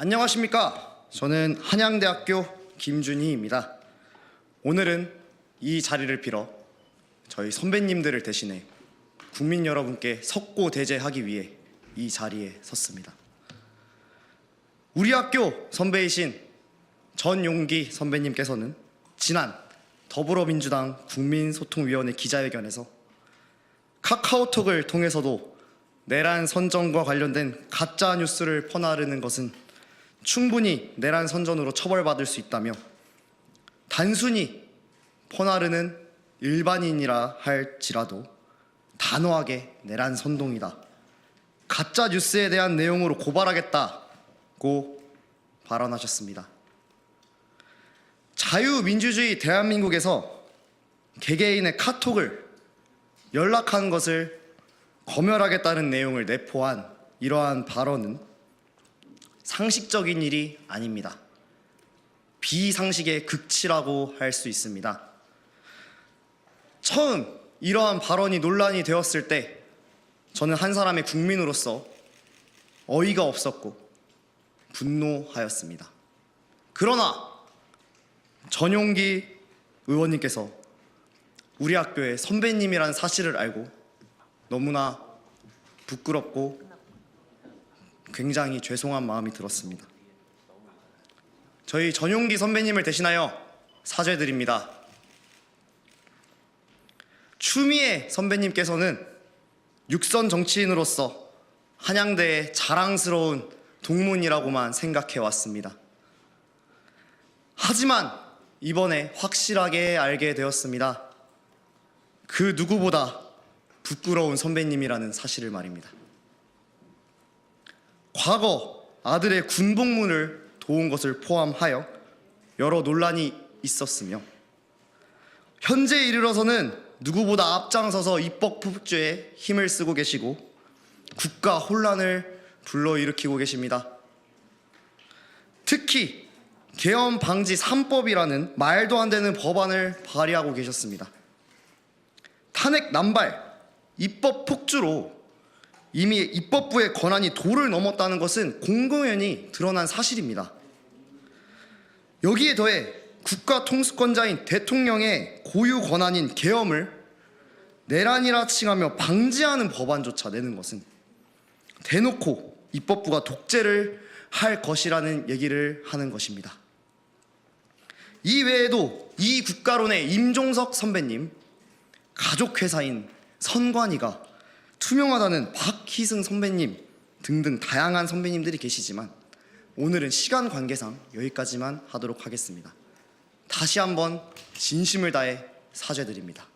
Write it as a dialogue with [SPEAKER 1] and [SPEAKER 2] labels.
[SPEAKER 1] 안녕하십니까. 저는 한양대학교 김준희입니다. 오늘은 이 자리를 빌어 저희 선배님들을 대신해 국민 여러분께 석고대죄하기 위해 이 자리에 섰습니다. 우리 학교 선배이신 전용기 선배님께서는 지난 더불어민주당 국민소통위원회 기자회견에서 카카오톡을 통해서도 내란 선전과 관련된 가짜 뉴스를 퍼나르는 것은 충분히 내란 선전으로 처벌받을 수 있다며 단순히 퍼나르는 일반인이라 할지라도 단호하게 내란 선동이다. 가짜 뉴스에 대한 내용으로 고발하겠다고 발언하셨습니다. 자유민주주의 대한민국에서 개개인의 카톡을 연락한 것을 검열하겠다는 내용을 내포한 이러한 발언은 상식적인 일이 아닙니다. 비상식의 극치라고 할 수 있습니다. 처음 이러한 발언이 논란이 되었을 때 저는 한 사람의 국민으로서 어이가 없었고 분노하였습니다. 그러나 전용기 의원님께서 우리 학교의 선배님이라는 사실을 알고 너무나 부끄럽고 굉장히 죄송한 마음이 들었습니다. 저희 전용기 선배님을 대신하여 사죄드립니다. 추미애 선배님께서는 육선 정치인으로서 한양대의 자랑스러운 동문이라고만 생각해 왔습니다. 하지만 이번에 확실하게 알게 되었습니다. 그 누구보다 부끄러운 선배님이라는 사실을 말입니다. 과거 아들의 군복무를 도운 것을 포함하여 여러 논란이 있었으며 현재 이르러서는 누구보다 앞장서서 입법 폭주에 힘을 쓰고 계시고 국가 혼란을 불러일으키고 계십니다. 특히 계엄 방지 3법이라는 말도 안 되는 법안을 발의하고 계셨습니다. 탄핵 남발, 입법 폭주로 이미 입법부의 권한이 도를 넘었다는 것은 공공연히 드러난 사실입니다. 여기에 더해 국가 통수권자인 대통령의 고유 권한인 계엄을 내란이라 칭하며 방지하는 법안조차 내는 것은 대놓고 입법부가 독재를 할 것이라는 얘기를 하는 것입니다. 이 외에도 이 국가론의 임종석 선배님, 가족회사인 선관위가 투명하다는 박희승 선배님 등등 다양한 선배님들이 계시지만 오늘은 시간 관계상 여기까지만 하도록 하겠습니다. 다시 한번 진심을 다해 사죄드립니다.